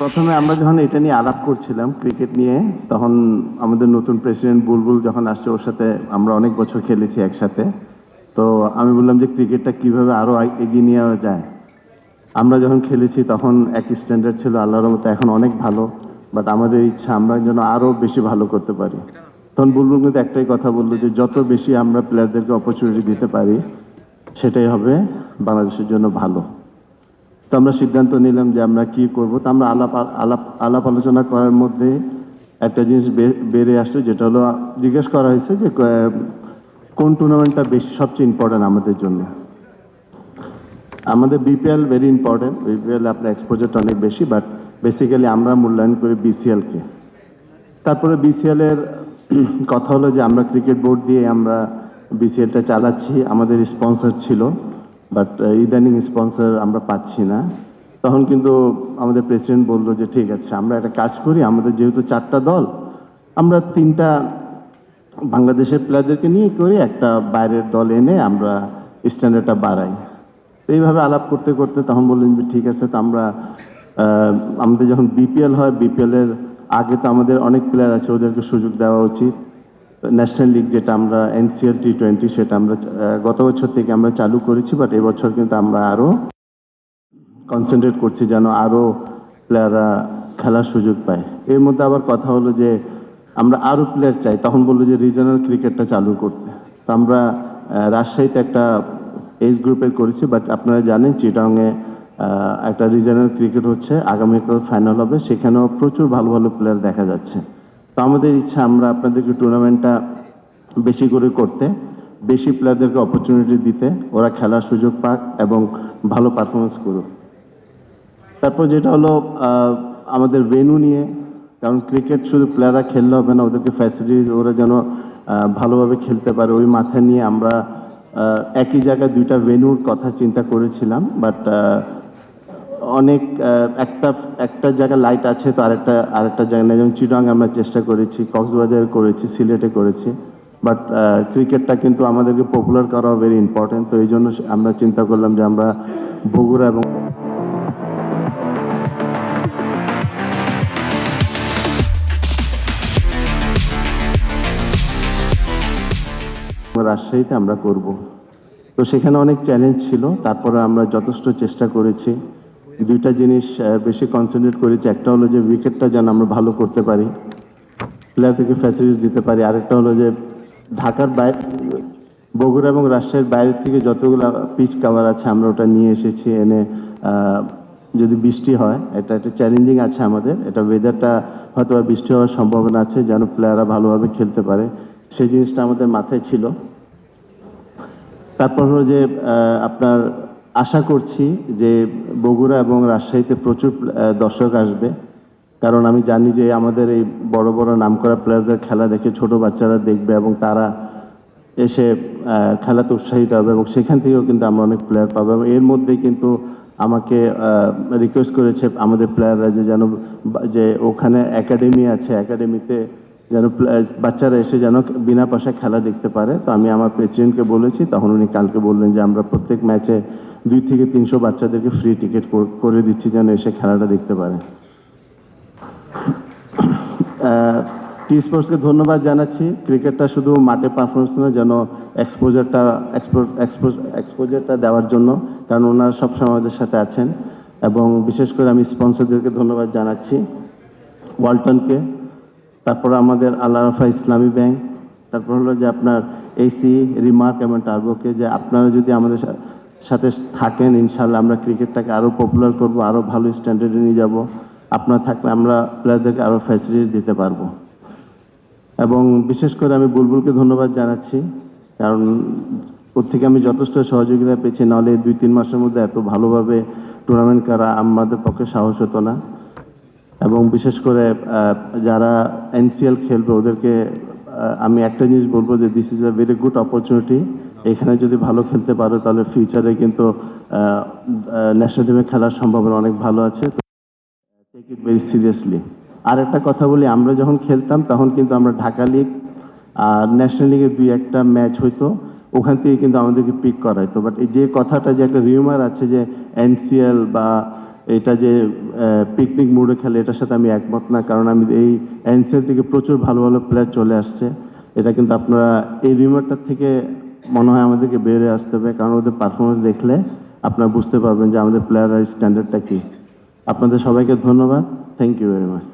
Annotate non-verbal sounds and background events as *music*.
প্রথমে আমরা যখন এটা নিয়ে আলাপ করছিলাম ক্রিকেট নিয়ে, তখন আমাদের নতুন প্রেসিডেন্ট বুলবুল যখন আসছে ওর সাথে আমরা অনেক বছর খেলেছি একসাথে। তো আমি বললাম যে ক্রিকেটটা কীভাবে আরও এগিয়ে নিয়ে যাওয়া যায়? আমরা যখন খেলেছি তখন এক স্ট্যান্ডার্ড ছিল আল্লাহর মতো এখন অনেক ভালো বাট আমাদের ইচ্ছা আমরা যেন আরও বেশি ভালো করতে পারি। তখন বুলবুল কিন্তু একটাই কথা বলল যে যত বেশি আমরা প্লেয়ারদেরকে অপরচুনিটি দিতে পারি, সেটাই হবে বাংলাদেশের জন্য ভালো। তো আমরা সিদ্ধান্ত নিলাম যে আমরা কি করব। তো আমরা আলাপ আলাপ আলাপ আলোচনা করার মধ্যে একটা জিনিস বেড়ে আসলো যেটা হলো, জিজ্ঞেস করা হয়েছে যে কোন টুর্নামেন্টটা বেশি, সবচেয়ে ইম্পর্টেন্ট আমাদের জন্য? আমাদের বিপিএল ভেরি ইম্পর্টেন্ট বিপিএল আপনার এক্সপোজারটা অনেক বেশি বাট বেসিক্যালি আমরা মূল্যায়ন করি বিসিএলকে তারপরে বিসিএলের কথা হলো যে আমরা ক্রিকেট বোর্ড দিয়ে আমরা বিসিএলটা চালাচ্ছি, আমাদের স্পন্সর ছিল। বাট ইদানিং স্পন্সর আমরা পাচ্ছি না। তখন কিন্তু আমাদের প্রেসিডেন্ট বলল যে, ঠিক আছে, আমরা একটা কাজ করি, আমাদের যেহেতু চারটা দল, আমরা তিনটা বাংলাদেশের প্লেয়ারদেরকে নিয়ে করি, একটা বাইরের দল এনে আমরা স্ট্যান্ডার্ডটা বাড়াই। তো এইভাবে আলাপ করতে করতে তখন বললেন যে, ঠিক আছে, তো আমরা আমাদের যখন বিপিএল হয় বিপিএলের আগে তো আমাদের অনেক প্লেয়ার আছে, ওদেরকে সুযোগ দেওয়া উচিত। ন্যাশনাল লিগ যেটা আমরা এনসিএল টি টোয়েন্টি সেটা আমরা গত বছর থেকে আমরা চালু করেছি বাট এবছর কিন্তু আমরা আরও কনসেন্ট্রেট করছি যেন আরও প্লেয়াররা খেলার সুযোগ পায়। এর মধ্যে আবার কথা হলো যে, আমরা আরও প্লেয়ার চাই, তখন বলল যে রিজনাল ক্রিকেটটা চালু করতে। তো আমরা রাজশাহীতে একটা এজ গ্রুপের করেছি বাট আপনারা জানেন চিটাংয়ে একটা রিজনাল ক্রিকেট হচ্ছে, আগামীকাল ফাইনাল হবে, সেখানেও প্রচুর ভালো ভালো প্লেয়ার দেখা যাচ্ছে। তো আমাদের ইচ্ছা আমরা আপনাদেরকে টুর্নামেন্টটা বেশি করে করতে, বেশি প্লেয়ারদেরকে অপরচুনিটি দিতে, ওরা খেলার সুযোগ পাক এবং ভালো পারফরমেন্স করুক। তারপর যেটা হলো আমাদের ভেনু নিয়ে, কারণ ক্রিকেট শুধু প্লেয়াররা খেললে হবে না, ওদেরকে ফ্যাসিলিটি ওরা যেন ভালোভাবে খেলতে পারে, ওই মাথা নিয়ে আমরা একই জায়গায় দুইটা ভেনুর কথা চিন্তা করেছিলাম বাট অনেক একটা একটা জায়গায় লাইট আছে, তো আরেকটা আরেকটা জায়গায় যেমন চিটাং আমরা চেষ্টা করেছি কক্সবাজারে করেছি সিলেটে করেছি। বাট ক্রিকেটটা কিন্তু আমাদেরকে পপুলার করা ভেরি ইম্পর্টেন্ট তো এই জন্য আমরা চিন্তা করলাম যে আমরা বগুড়া এবং রাজশাহীতে আমরা করব। তো সেখানে অনেক চ্যালেঞ্জ ছিল, তারপরে আমরা যথেষ্ট চেষ্টা করেছি। দুইটা জিনিস বেশি কনসেন্ট্রেট করেছি। একটা হলো যে উইকেটটা যেন আমরা ভালো করতে পারি প্লেয়ারদেরকে ফ্যাসিলিটিস দিতে পারি। আরেকটা হলো যে ঢাকার বাইরে, বগুড়া এবং রাজশাহীর বাইরে থেকে যতগুলো পিচ কাভার আছে, আমরা ওটা নিয়ে এসেছি। এনে যদি বৃষ্টি হয়, এটা একটা চ্যালেঞ্জিং আছে আমাদের। এটা ওয়েদারটা হয়তো বৃষ্টি হওয়ার সম্ভাবনা আছে, যেন প্লেয়াররা ভালোভাবে খেলতে পারে। সেই জিনিসটা আমাদের মাথায় ছিল। তারপর হলো যে আপনার আশা করছি যে বগুড়া এবং রাজশাহীতে প্রচুর দর্শক আসবে। কারণ আমি জানি যে আমাদের এই বড় বড় নামকরা প্লেয়ারদের খেলা দেখে ছোট বাচ্চারা দেখবে এবং তারা এসে খেলাতে উৎসাহিত হবে এবং সেখান থেকেও কিন্তু আমরা অনেক প্লেয়ার পাবো এবং এর মধ্যেই কিন্তু আমাকে রিকোয়েস্ট করেছে আমাদের প্লেয়াররা যে যেন যে ওখানে একাডেমি আছে একাডেমিতে যেন বাচ্চারা এসে যেন বিনা পয়সায় খেলা দেখতে পারে। তো আমি আমার প্রেসিডেন্টকে বলেছি, তখন উনি কালকে বললেন যে, আমরা প্রত্যেক ম্যাচে দুই থেকে তিনশো বাচ্চাদেরকে ফ্রি টিকিট করে দিচ্ছি যেন এসে খেলাটা দেখতে পারে। *coughs* টি স্পোর্টসকে ধন্যবাদ জানাচ্ছি। ক্রিকেটটা শুধু মাঠে পারফরমেন্স না, যেন এক্সপোজারটা এক্সপোজারটা দেওয়ার জন্য, কারণ ওনারা সবসময় আমাদের সাথে আছেন। এবং বিশেষ করে আমি স্পন্সরদেরকে ধন্যবাদ জানাচ্ছি। ওয়ালটনকে তারপর আমাদের আল্লাহ রাফা ইসলামী ব্যাংক, তারপর হলো যে আপনার এসি রিমার্ক এবং টার্বোকে যে আপনারা যদি আমাদের সাথে থাকেন ইনশাল্লাহ আমরা ক্রিকেটটাকে আরও পপুলার করব আরও ভালো স্ট্যান্ডার্ডে নিয়ে যাব। আপনার থাকলে আমরা প্লেয়ারদেরকে আরও ফ্যাসিলিটিস দিতে পারব। এবং বিশেষ করে আমি বুলবুলকে ধন্যবাদ জানাচ্ছি, কারণ ওর থেকে আমি যথেষ্ট সহযোগিতা পেয়েছি। নাহলে দুই তিন মাসের মধ্যে এত ভালোভাবে টুর্নামেন্ট করা আমাদের পক্ষে সাহস হতো না। এবং বিশেষ করে যারা এনসিএল খেলবে, ওদেরকে আমি একটা জিনিস বলব যে this is a very good opportunity এখানে যদি ভালো খেলতে পারো, তাহলে ফিউচারে কিন্তু ন্যাশনাল টিমে খেলার সম্ভাবনা অনেক ভালো আছে। টেক ইট ভেরি সিরিয়াসলি আর একটা কথা বলি, আমরা যখন খেলতাম, তখন কিন্তু আমরা ঢাকা লিগ আর ন্যাশনাল লিগের দুই একটা ম্যাচ হইতো। ওখান থেকে কিন্তু আমাদেরকে পিক করাইতো। বাট এই যে কথাটা, যে একটা রিউমার আছে যে এনসিএল বা এটা যে পিকনিক মুডে খেলে এটার সাথে আমি একমত না, কারণ আমি এই এনসিএল থেকে প্রচুর ভালো ভালো প্লেয়ার চলে আসছে। এটা কিন্তু আপনারা এই রিমারটার থেকে মনে হয় আমাদেরকে বেরিয়ে আসতে হবে, কারণ ওদের পারফরমেন্স দেখলে আপনারা বুঝতে পারবেন যে আমাদের প্লেয়ারের স্ট্যান্ডার্ডটা কী। আপনাদের সবাইকে ধন্যবাদ থ্যাংক ইউ ভেরি মাচ